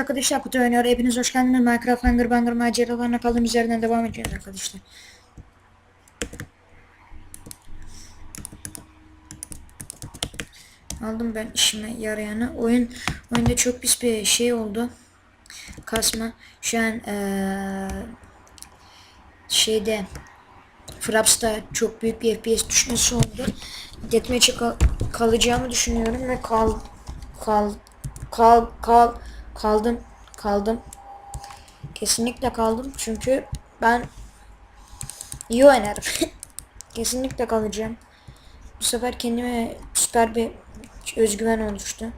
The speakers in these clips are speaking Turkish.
arkadaşlar kutu oynuyor. Hepiniz hoş geldiniz. Minecraft Hunger Banger maceralarına kaldığım üzerinden devam ediyoruz arkadaşlar. Aldım ben işime yarayanı. Oyun oyunda çok pis bir şey oldu. Kasma. Şu an eee, şeyde Fraps'ta çok büyük bir FPS düşmesi oldu. Deathmatch'e kal kalacağımı düşünüyorum ve kal kal kal kal kaldım kaldım. Kesinlikle kaldım çünkü ben iyi oynarım. Kesinlikle kalacağım. Bu sefer kendime süper bir özgüven oluştu.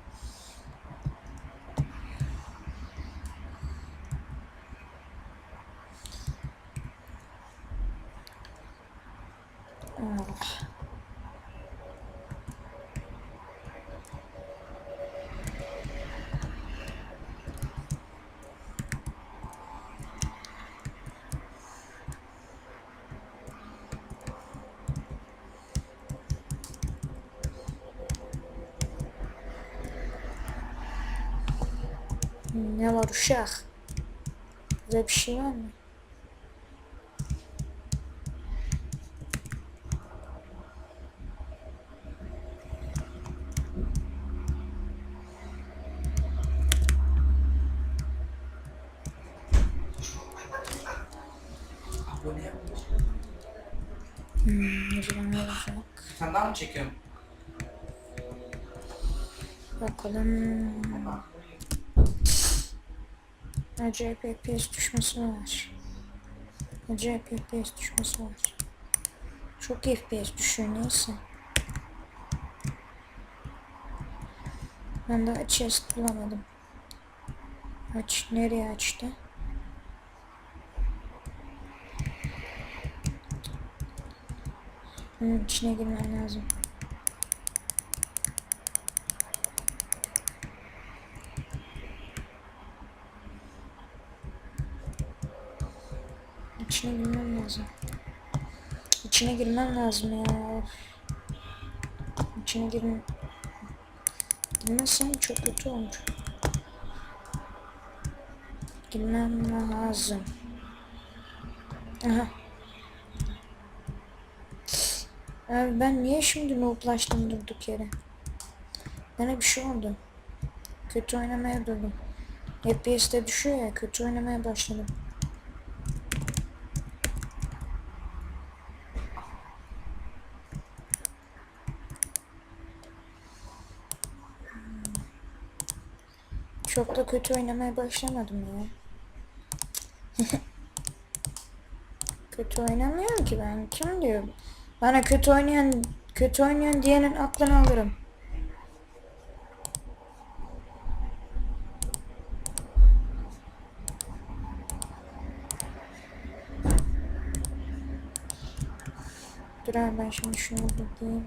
Allah. Ne var uşak? Burada bir şey var mı? Hmm, zaman ne olacak? Sen daha mı çekiyorsun? Bakalım. Acayip FPS düşmesi var. Acayip FPS düşmesi var. Çok FPS düşüyor neyse. Ben daha chest bulamadım. Aç nereye açtı? Bunun içine girmem lazım. İçine girmem lazım. İçine girmem lazım ya. İçine girmem. Girmezsem çok kötü olur. Girmem lazım. Aha. Abi ben niye şimdi nooblaştım durduk yere? Bana bir şey oldu. Kötü oynamaya durdum. FPS'de düşüyor ya kötü oynamaya başladım. Çok da kötü oynamaya başlamadım ya. kötü oynamıyorum ki ben. Kim diyor? Bana kötü oynayan, kötü oynayan diyenin aklını alırım. Dur abi ben şimdi şunu bulayım.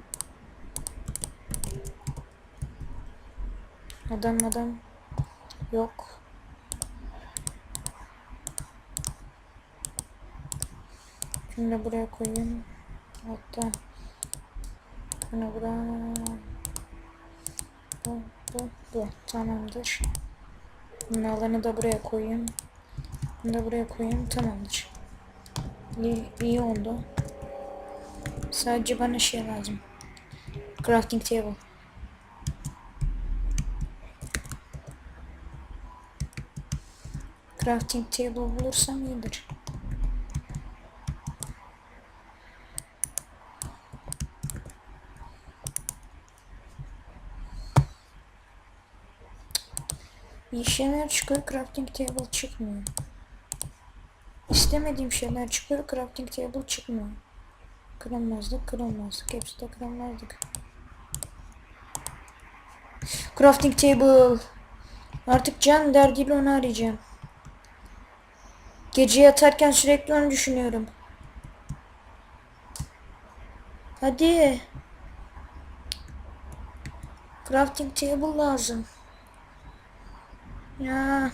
Adam adam yok. Şunu da buraya koyayım. Hatta bunu buraya bu, bu, bu. Tamamdır. Bunun alanı da buraya koyayım. Bunu da buraya koyayım. Tamamdır. İyi, iyi oldu. Sadece bana şey lazım. Crafting table. Crafting table bulursam iyidir. İyi şeyler çıkıyor, crafting table çıkmıyor. İstemediğim şeyler çıkıyor, crafting table çıkmıyor. Kırılmazlık, kırılmazlık. Hepsi de kırılmazlık. Crafting table. Artık can derdiyle onu arayacağım. Gece yatarken sürekli onu düşünüyorum. Hadi. Crafting table lazım. Ya.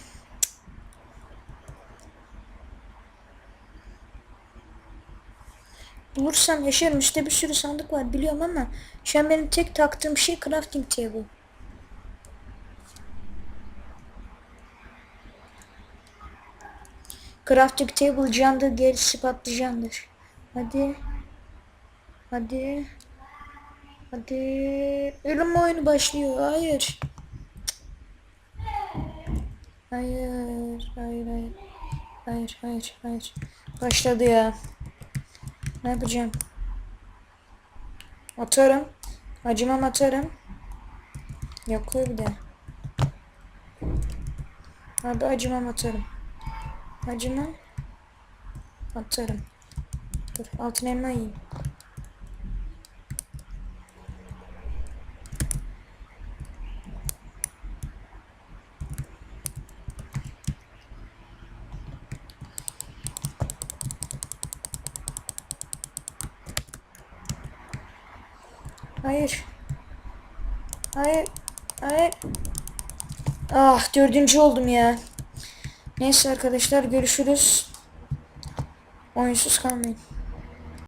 Bulursam yaşarım. Üstte bir sürü sandık var biliyorum ama şu an benim tek taktığım şey crafting table. Crafting table candır gerisi patlıcandır. Hadi. Hadi. Hadi. Ölüm oyunu başlıyor. Hayır. Hayır. Hayır hayır. Hayır hayır hayır. Başladı ya. Ne yapacağım? Atarım. Acımam atarım. Yakıyor bir de. Abi acımam atarım. Acımam. Atarım. Dur altın elma yiyeyim. Hayır. Hayır. Hayır. Ah dördüncü oldum ya. Neyse arkadaşlar görüşürüz. Oyunsuz kalmayın.